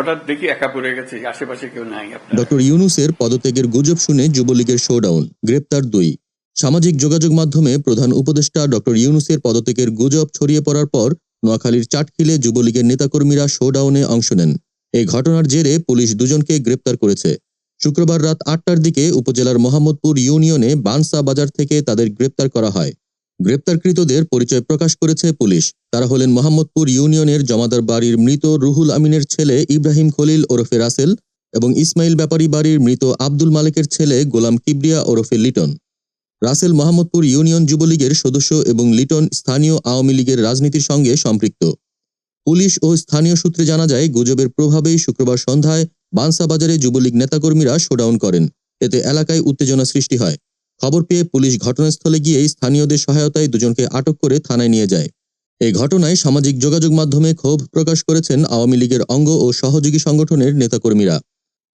হঠাৎ দেখি একা পড়ে গেছে, আশেপাশে কেউ নাই ডক্টর ইউনুসের পদত্যাগের গুজব শুনে যুবলীগের শোডাউন, গ্রেপ্তার দুই। সামাজিক যোগাযোগ মাধ্যমে প্রধান উপদেষ্টা ডক্টর ইউনুসের পদত্যাগের গুজব ছড়িয়ে পড়ার পর নোয়াখালীর চাটখিলে যুবলীগের নেতাকর্মীরা শোডাউনে অংশ নেন। এই ঘটনার জেরে পুলিশ দুজনকে গ্রেপ্তার করেছে। শুক্রবার রাত আটটার দিকে উপজেলার মোহাম্মদপুর ইউনিয়নে বানসা বাজার থেকে তাদের গ্রেপ্তার করা হয়। গ্রেপ্তারকৃতদের পরিচয় প্রকাশ করেছে পুলিশ। তারা হলেন মোহাম্মদপুর ইউনিয়নের জমাদার বাড়ির মৃত রুহুল আমিনের ছেলে ইব্রাহিম খলিল ওরফে রাসেল এবং ইসমাইল ব্যাপারী বাড়ির মৃত আব্দুল মালিকের ছেলে গোলাম কিবরিয়া ওরফে লিটন। রাসেল মোহাম্মদপুর ইউনিয়ন যুবলীগের সদস্য এবং লিটন স্থানীয় আওয়ামী লীগের রাজনীতির সঙ্গে সম্পৃক্ত। পুলিশ ও স্থানীয় সূত্রে জানা যায়, গুজবের প্রভাবেই শুক্রবার সন্ধ্যায় বানসা বাজারে যুবলীগ নেতাকর্মীরা শোডাউন করেন। এতে এলাকায় উত্তেজনা সৃষ্টি হয়। খবর পেয়ে পুলিশ ঘটনাস্থলে গিয়ে স্থানীয়দের সহায়তায় দুজনকে আটক করে থানায় নিয়ে যায়। এই ঘটনায় সামাজিক যোগাযোগ মাধ্যমে ক্ষোভ প্রকাশ করেছেন আওয়ামী লীগের অঙ্গ ও সহযোগী সংগঠনের নেতাকর্মীরা।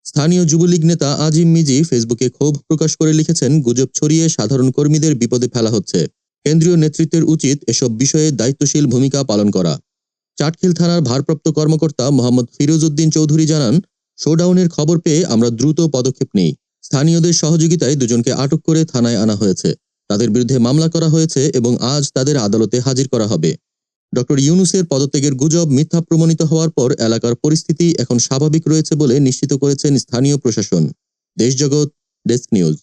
স্থানীয় যুবলীগ নেতা আজিম মিজি ফেসবুকে ক্ষোভ প্রকাশ করে লিখেছেন, গুজব ছড়িয়ে সাধারণ কর্মীদের বিপদে ফেলা হচ্ছে। কেন্দ্রীয় নেতৃত্বের উচিত এসব বিষয়ে দায়িত্বশীল ভূমিকা পালন করা। চাটখিল থানার ভারপ্রাপ্ত কর্মকর্তা মোহাম্মদ ফিরোজ উদ্দিন চৌধুরী জানান, শোডাউনের খবর পেয়ে আমরা দ্রুত পদক্ষেপ নেই। স্থানীয়দের সহযোগিতায় দুজনকে আটক করে থানায় আনা হয়েছে। তাদের বিরুদ্ধে মামলা করা হয়েছে এবং আজ তাদের আদালতে হাজির করা হবে। ডক্টর ইউনুসের পদত্যাগের গুজব মিথ্যা প্রমাণিত হওয়ার পর এলাকার পরিস্থিতি এখন স্বাভাবিক রয়েছে বলে নিশ্চিত করেছেন স্থানীয় প্রশাসন। Deshjagat desk news.